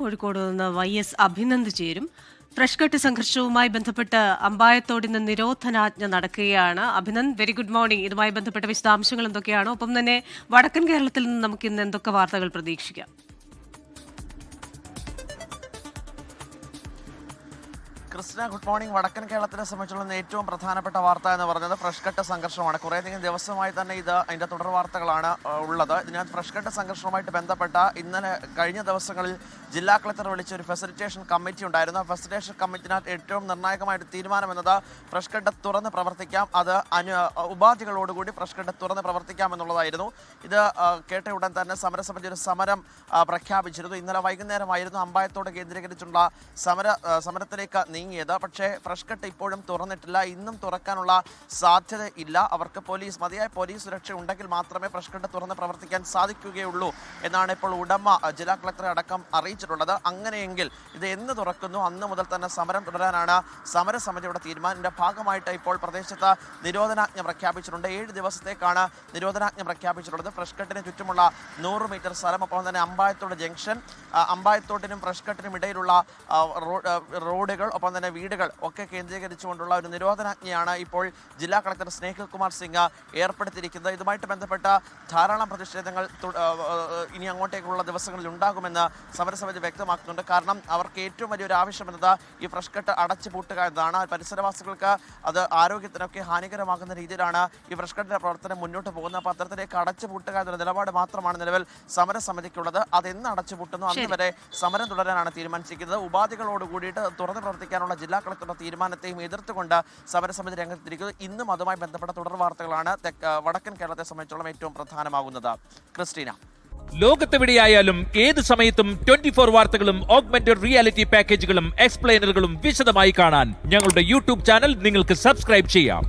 കോഴിക്കോട് നിന്ന് Y S Abhinand ചേരും. Fresh cut സംഘർഷവുമായി ബന്ധപ്പെട്ട് അമ്പായത്തോട് ഇന്ന് നിരോധനാജ്ഞ നടക്കുകയാണ് അഭിനന്ദ്. വെരി ഗുഡ് മോർണിംഗ് ഇതുമായി ബന്ധപ്പെട്ട വിശദാംശങ്ങൾ എന്തൊക്കെയാണോ? ഒപ്പം തന്നെ വടക്കൻ കേരളത്തിൽ നിന്ന് നമുക്ക് ഇന്ന് എന്തൊക്കെ വാർത്തകൾ പ്രതീക്ഷിക്കാം? Christina good morning. വടക്കൻ കേരളത്തിനെ സംബന്ധിച്ചുള്ള ഏറ്റവും പ്രധാനപ്പെട്ട വാർത്ത എന്ന് പറയുന്നത് ഫ്രഷ് കട്ട് സംഘർഷമാണ്. കുറേയധികം ദിവസമായി തന്നെ ഇത് അതിന്റെ തുടർ വാർത്തകളാണ് ഉള്ളത്. ഇതിനകത്ത് ഫ്രഷ് കട്ട് സംഘർഷവുമായിട്ട് ബന്ധപ്പെട്ട ഇന്നലെ കഴിഞ്ഞ ദിവസങ്ങളിൽ ജില്ലാ കളക്ടർ വിളിച്ച ഒരു ഫെസിലിറ്റേഷൻ കമ്മിറ്റി ഉണ്ടായിരുന്നു. ആ ഫെസിലിറ്റേഷൻ കമ്മിറ്റിനകത്ത് ഏറ്റവും നിർണായകമായിട്ട് തീരുമാനം എന്നത് ഫ്രഷ് കട്ട് തുറന്ന് പ്രവർത്തിക്കാം. അത് അനു ഉപാധികളോടുകൂടി ഫ്രഷ് കട്ട് തുറന്ന് പ്രവർത്തിക്കാം എന്നുള്ളതായിരുന്നു. ഇത് കേട്ട ഉടൻ തന്നെ സമരസമിതി ഒരു സമരം പ്രഖ്യാപിച്ചിരുന്നു. ഇന്നലെ വൈകുന്നേരമായിരുന്നു അമ്പായത്തോട് കേന്ദ്രീകരിച്ചുള്ള സമര സമരത്തിലേക്ക് സമരത്തിലേക്ക് നീങ്ങിയത്. പക്ഷേ ഫ്രഷ് കട്ട് ഇപ്പോഴും തുറന്നിട്ടില്ല. ഇന്നും തുറക്കാനുള്ള സാധ്യത ഇല്ല. അവർക്ക് പോലീസ് മതിയായ പോലീസ് സുരക്ഷ ഉണ്ടെങ്കിൽ മാത്രമേ ഫ്രഷ് കട്ട് തുറന്ന് പ്രവർത്തിക്കാൻ സാധിക്കുകയുള്ളൂ എന്നാണ് ഇപ്പോൾ ഉടമ ജില്ലാ കളക്ടറെ അടക്കം അറിയിച്ചിട്ടുള്ളത്. അങ്ങനെയെങ്കിൽ ഇത് എന്ന് തുറക്കുന്നു? അന്ന് മുതൽ തന്നെ സമരം തുടരാനാണ് സമരസമിതിയുടെ തീരുമാനത്തിന്റെ ഭാഗമായിട്ട് ഇപ്പോൾ പ്രദേശത്ത് നിരോധനാജ്ഞ പ്രഖ്യാപിച്ചിട്ടുണ്ട്. ഏഴ് ദിവസത്തേക്കാണ് നിരോധനാജ്ഞ പ്രഖ്യാപിച്ചിട്ടുള്ളത്. ഫ്രഷ് കട്ടിന് ചുറ്റുമുള്ള നൂറ് മീറ്റർ സ്ഥലം ഒപ്പം തന്നെ അമ്പായത്തോട് ജംഗ്ഷൻ അമ്പായത്തോട്ടിനും ഫ്രഷ് കട്ടിനും ഇടയിലുള്ള റോഡുകൾ ഒപ്പം തന്നെ വീടുകൾ ഒക്കെ കേന്ദ്രീകരിച്ചുകൊണ്ടുള്ള ഒരു നിരോധനാജ്ഞയാണ് ഇപ്പോൾ ജില്ലാ കളക്ടർ സ്നേഹിൽ കുമാർ സിംഗ് ഏർപ്പെടുത്തിയിരിക്കുന്നത്. ഇതുമായിട്ട് ബന്ധപ്പെട്ട ധാരാളം പ്രതിഷേധങ്ങൾ ഇനി അങ്ങോട്ടേക്കുള്ള ദിവസങ്ങളിൽ ഉണ്ടാകുമെന്ന് സമരസമിതി വ്യക്തമാക്കുന്നുണ്ട്. കാരണം അവർക്ക് ഏറ്റവും വലിയൊരു ആവശ്യം എന്നത് ഈ ഫ്രഷ് കട്ട് അടച്ചു പൂട്ടുക എന്നതാണ്. പരിസരവാസികൾക്ക് അത് ആരോഗ്യത്തിനൊക്കെ ഹാനികരമാകുന്ന രീതിയിലാണ് ഈ ഫ്രഷ് കട്ടിന്റെ പ്രവർത്തനം മുന്നോട്ട് പോകുന്നത്. അപ്പോൾ അത്തരത്തിലേക്ക് അടച്ചു പൂട്ടുക എന്നുള്ള നിലപാട് മാത്രമാണ് നിലവിൽ സമരസമിതിക്കുള്ളത്. അതെന്ന് അടച്ചു പൂട്ടുന്നു? അന്ന് വരെ സമരം തുടരാനാണ് തീരുമാനിച്ചിരിക്കുന്നത്. ഉപാധികളോട് കൂടിയിട്ട് തുറന്നു പ്രവർത്തിക്കാനുള്ള ജില്ലാ കളക്ടറുടെ തീരുമാനത്തെയും എതിർത്തുകൊണ്ട് സമരസമിതി രംഗത്തിരിക്കുന്നത് ഇന്നും അതുമായി ബന്ധപ്പെട്ട തുടർ വാർത്തകളാണ് വടക്കൻ കേരളത്തെ സംബന്ധിച്ചോളം ഏറ്റവും പ്രധാനമാകുന്നത്. ക്രിസ്റ്റീന. ലോകത്തെവിടെയായാലും ഏത് സമയത്തും ട്വന്റി ഫോർ വാർത്തകളും ഓഗ്മെന്റഡ് റിയാലിറ്റി പാക്കേജുകളും എക്സ്പ്ലെയിനറുകളും വിശദമായി കാണാൻ ഞങ്ങളുടെ യൂട്യൂബ് ചാനൽ നിങ്ങൾക്ക് സബ്സ്ക്രൈബ് ചെയ്യാം.